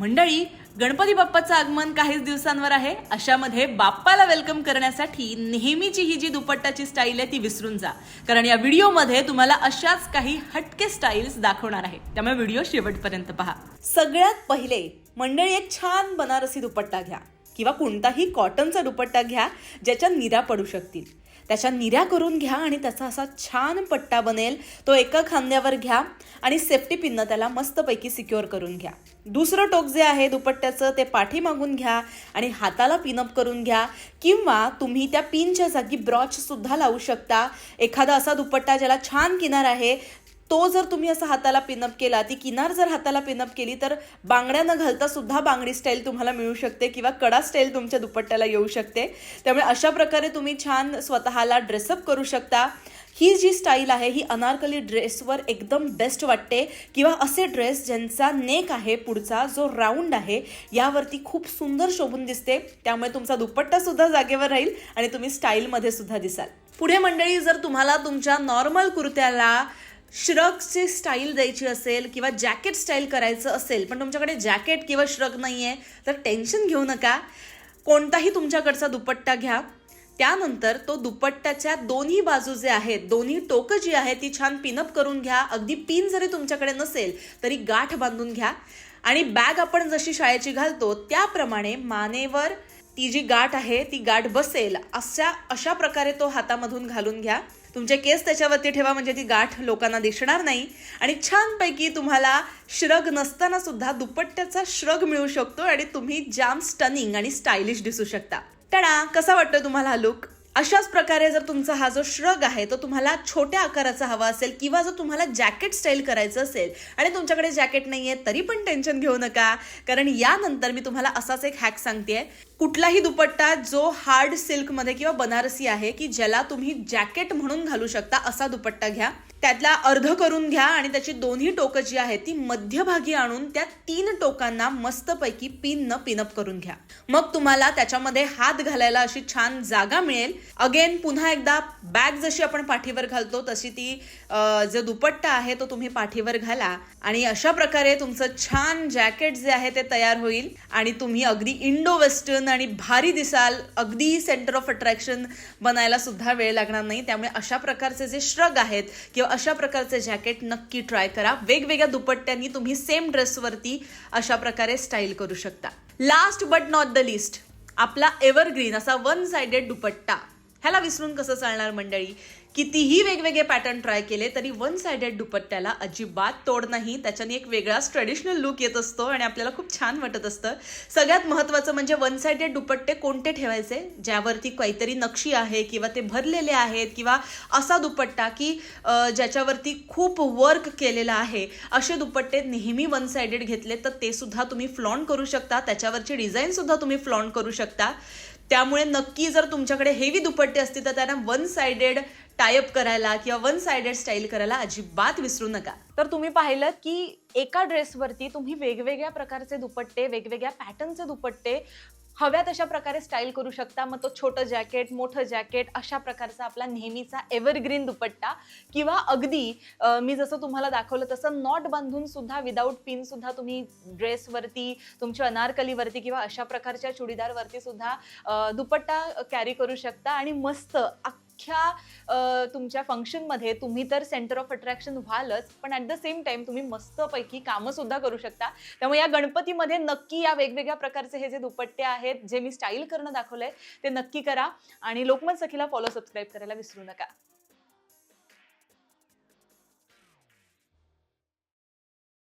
मंडळी गणपती बाप्पाचं आगमन काहीच दिवसांवर आहे. अशामध्ये बाप्पाला वेलकम करण्यासाठी नेहमीची ही जी दुपट्टाची स्टाईल आहे ती विसरून जा. कारण या व्हिडिओमध्ये तुम्हाला अशाच काही हटके स्टाईल्स दाखवणार आहे. त्यामुळे व्हिडिओ शेवटपर्यंत पहा. सगळ्यात पहिले मंडळी एक छान बनारसी दुपट्टा घ्या. किंवा कोणताही कॉटनचा दुपट्टा घ्या ज्याच्या निरा पडू शकतील. त्याच्या निऱ्या करून घ्या आणि त्याचा असा छान पट्टा बनेल. तो एका खांद्यावर घ्या आणि सेफ्टी पिननं त्याला मस्तपैकी सिक्युअर करून घ्या. दुसरं टोक जे आहे दुपट्ट्याचं ते पाठी मागून घ्या आणि हाताला पिनअप करून घ्या. किंवा तुम्ही त्या पिनच्या जागी ब्रॉच सुद्धा लावू शकता. एखादा असा दुपट्टा ज्याला छान किनार आहे तो जर तुम्ही असा हाताला पिनअप केला ती किनार जर हाताला पिनअप केली तर बांगड्या न घालता सुद्धा बांगडी स्टाईल तुम्हाला मिळू शकते किंवा कडा स्टाईल तुमच्या दुपट्ट्याला येऊ शकते. त्यामुळे अशा प्रकारे तुम्ही छान स्वतःला ड्रेसअप करू शकता. ही जी स्टाईल आहे ही अनारकली ड्रेसवर एकदम बेस्ट वाटते. किंवा असे ड्रेस ज्यांचा नेक आहे पुढचा जो राऊंड आहे यावरती खूप सुंदर शोभून दिसते. त्यामुळे तुमचा दुपट्टासुद्धा जागेवर राहील आणि तुम्ही स्टाईलमध्ये सुद्धा दिसाल. पुढे मंडळी जर तुम्हाला तुमच्या नॉर्मल कुर्त्याला श्रगची स्टाईल द्यायची असेल किंवा जॅकेट स्टाईल करायचं असेल पण तुमच्याकडे जॅकेट किंवा श्रग नाही आहे तर टेन्शन घेऊ नका. कोणताही तुमच्याकडचा दुपट्टा घ्या. त्यानंतर तो दुपट्ट्याच्या दोन्ही बाजू जे आहेत दोन्ही टोकं जी आहेत ती छान पिनअप करून घ्या. अगदी पिन जरी तुमच्याकडे नसेल तरी गाठ बांधून घ्या. आणि बॅग आपण जशी शाळेची घालतो त्याप्रमाणे मानेवर ती जी गाठ आहे ती गाठ बसेल अशा अशा प्रकारे तो हातामधून घालून घ्या. तुमचे केस त्याच्यावरती ठेवा म्हणजे ती गाठ लोकांना दिसणार नाही. आणि छानपैकी तुम्हाला श्रग नसताना सुद्धा दुपट्ट्याचा श्रग मिळू शकतो आणि तुम्ही जाम स्टनिंग आणि स्टायलिश दिसू शकता. टणा! कसा वाटतो तुम्हाला हा लुक अशाच प्रकारे जर तुमचा हा जो श्रग आहे तो तुम्हाला छोट्या आकाराचा हवा असेल किंवा जर तुम्हाला जॅकेट स्टाईल करायचं असेल आणि तुमच्याकडे जॅकेट नाही आहे तरी पण टेन्शन घेऊ नका. कारण यानंतर मी तुम्हाला असाच एक हॅक सांगते कुठलाही दुपट्टा जो हार्ड सिल्कमध्ये किंवा बनारसी आहे की ज्याला तुम्ही जॅकेट म्हणून घालू शकता असा दुपट्टा घ्या. त्यातला अर्ध करून घ्या आणि त्याची दोन्ही टोकं जी आहेत ती मध्यभागी आणून त्या तीन टोकांना मस्तपैकी पिन न पिनअप करून घ्या. मग तुम्हाला त्याच्यामध्ये हात घालायला अशी छान जागा मिळेल. अगेन पुन्हा एकदा बॅग जशी आपण पाठीवर घालतो तशी ती जो दुपट्टा आहे तो तुम्ही पाठीवर घाला. आणि अशा प्रकारे तुमचं छान जॅकेट जे आहे ते तयार होईल. आणि तुम्ही अगदी इंडो वेस्टर्न आणि भारी दिसाल अगदी सेंटर ऑफ अट्रॅक्शन बनायला सुद्धा वेळ लागणार नाही. त्यामुळे अशा प्रकारचे जे श्रग आहेत किंवा अशा प्रकारचे जॅकेट नक्की ट्राय करा. वेगवेगळ्या दुपट्ट्यांनी तुम्ही सेम ड्रेसवरती अशा प्रकारे स्टाईल करू शकता. Last but not the least आपला एव्हरग्रीन असा वन सायडेड दुपट्टा. ह्याला विसरून कसं चालणार मंडळी? कितीही वेगवेगळे पॅटर्न ट्राय केले तरी वन सायडेड दुपट्ट्याला अजिबात तोड नाही. त्याच्याने एक वेगळाच ट्रेडिशनल लुक येत असतो आणि आपल्याला खूप छान वाटत असतं. सगळ्यात महत्त्वाचं म्हणजे वन सायडेड दुपट्टे कोणते ठेवायचे? ज्यावरती काहीतरी नक्षी आहे किंवा ते भरलेले आहेत किंवा असा दुपट्टा की ज्याच्यावरती खूप वर्क केलेलं आहे असे दुपट्टे नेहमी वन सायडेड घेतले तर ते सुद्धा तुम्ही फ्लॉन करू शकता. त्याच्यावरची डिझाईन सुद्धा तुम्ही फ्लॉन करू शकता. त्यामुळे नक्की जर तुमच्याकडे हेवी दुपट्टे असतील तर त्यांना वन सायडेड टायअप करायला किंवा वन सायडेड स्टाईल करायला अजिबात विसरू नका. तर तुम्ही पाहिलं की एका ड्रेसवरती तुम्ही वेगवेगळ्या प्रकारचे दुपट्टे वेगवेगळ्या पॅटर्नचे दुपट्टे हव्या तशा प्रकारे स्टाईल करू शकता. मग तो छोटं जॅकेट मोठं जॅकेट अशा प्रकारचा आपला नेहमीचा एव्हरग्रीन दुपट्टा किंवा अगदी मी जसं तुम्हाला दाखवलं तसं नॉट बांधून सुद्धा विदाऊट पिन सुद्धा तुम्ही ड्रेसवरती तुमच्या अनारकलीवरती किंवा अशा प्रकारच्या चुडीदारवरती सुद्धा दुपट्टा कॅरी करू शकता. आणि मस्त अख्ख्या तुमच्या फंक्शनमध्ये तुम्ही तर सेंटर ऑफ अट्रॅक्शन व्हालच पण ॲट द सेम टाइम तुम्ही मस्तपैकी कामंसुद्धा करू शकता. त्यामुळे या गणपतीमध्ये नक्की या वेगवेगळ्या प्रकारचे हे जे दुपट्टे आहेत जे मी स्टाईल करणं दाखवलं आहे ते नक्की करा. आणि लोकमत सखीला फॉलो सबस्क्राईब करायला विसरू नका.